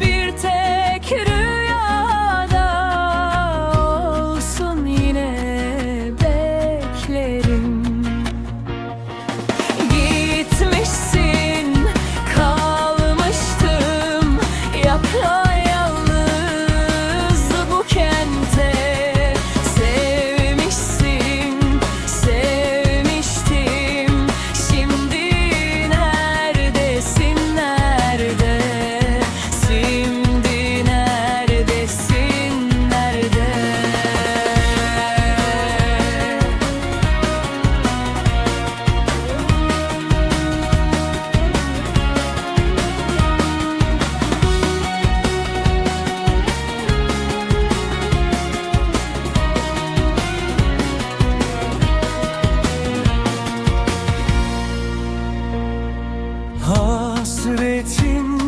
bir tek rüya hasretin